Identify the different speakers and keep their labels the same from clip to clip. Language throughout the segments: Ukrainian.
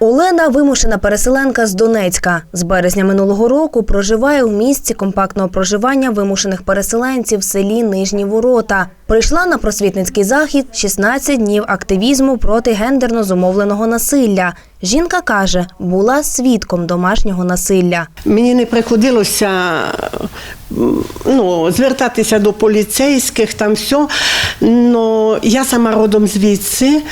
Speaker 1: Олена вимушена переселенка з Донецька. З березня минулого року проживає у місці компактного проживання вимушених переселенців в селі Нижні Ворота. Прийшла на просвітницький захід 16 днів активізму проти гендерно зумовленого насилля. Жінка каже, була свідком домашнього насилля.
Speaker 2: Мені не приходилося ну, звертатися до поліцейських, там все. Но я сама родом звідси,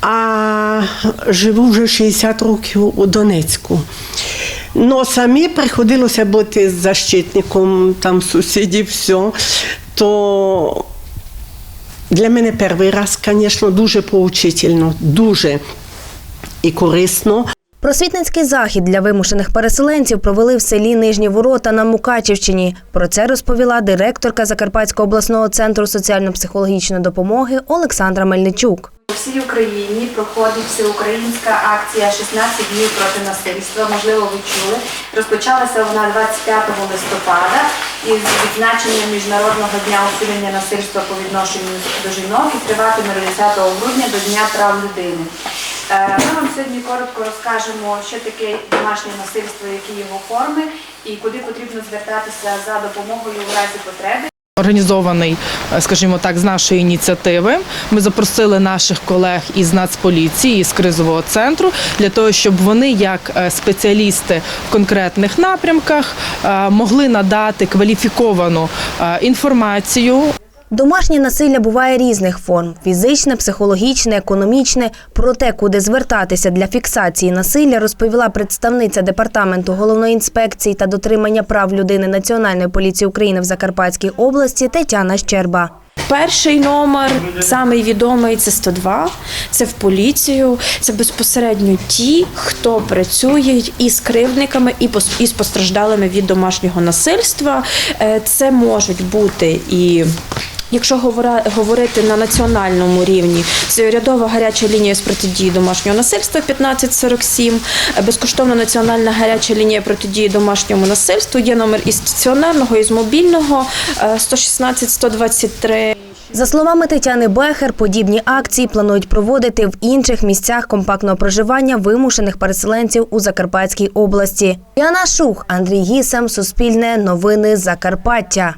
Speaker 2: а живу вже 60 років у Донецьку. Но самі приходилося бути защитником там сусідів, все. То для мене перший раз, звісно, дуже поучительно, дуже і корисно.
Speaker 1: Просвітницький захід для вимушених переселенців провели в селі Нижні Ворота на Мукачівщині. Про це розповіла директорка Закарпатського обласного центру соціально-психологічної допомоги Олександра Мельничук.
Speaker 3: У всій Україні проходить всеукраїнська акція «16 днів проти насильства. Можливо, ви чули. Розпочалася вона 25 листопада із відзначенням Міжнародного дня усилення насильства по відношенню до жінок і триватиме 10 грудня до Дня прав людини. Е, Ми вам сьогодні коротко розкажемо, що таке домашнє насильство, які його форми і куди потрібно звертатися за допомогою в разі потреби.
Speaker 4: Організований, е, скажімо так, з нашої ініціативи. Ми запросили наших колег із Нацполіції, із кризового центру для того, щоб вони, як е, спеціалісти в конкретних напрямках, е, могли надати кваліфіковану інформацію
Speaker 1: Домашнє насилля буває різних форм: фізичне, психологічне, економічне. Про те, куди звертатися для фіксації насилля, розповіла представниця департаменту головної інспекції та дотримання прав людини Національної поліції України в Закарпатській області Тетяна Щерба.
Speaker 5: Перший номер, самий відомий це 102, це в поліцію. Це безпосередньо ті, хто працює із кривдниками і пос- і з постраждалими від домашнього насильства. Е, Це можуть бути і. Якщо говорити на національному рівні, це урядова гаряча лінія з протидії домашнього насильства 1547, е, безкоштовна національна гаряча лінія протидії домашньому насильству. Є номер із стаціонарного, із мобільного е, 116 123.
Speaker 1: За словами Тетяни Бехер, подібні акції планують проводити в інших місцях компактного проживання вимушених переселенців у Закарпатській області. Яна Шух, Андрій Гісем, Суспільне, Новини Закарпаття.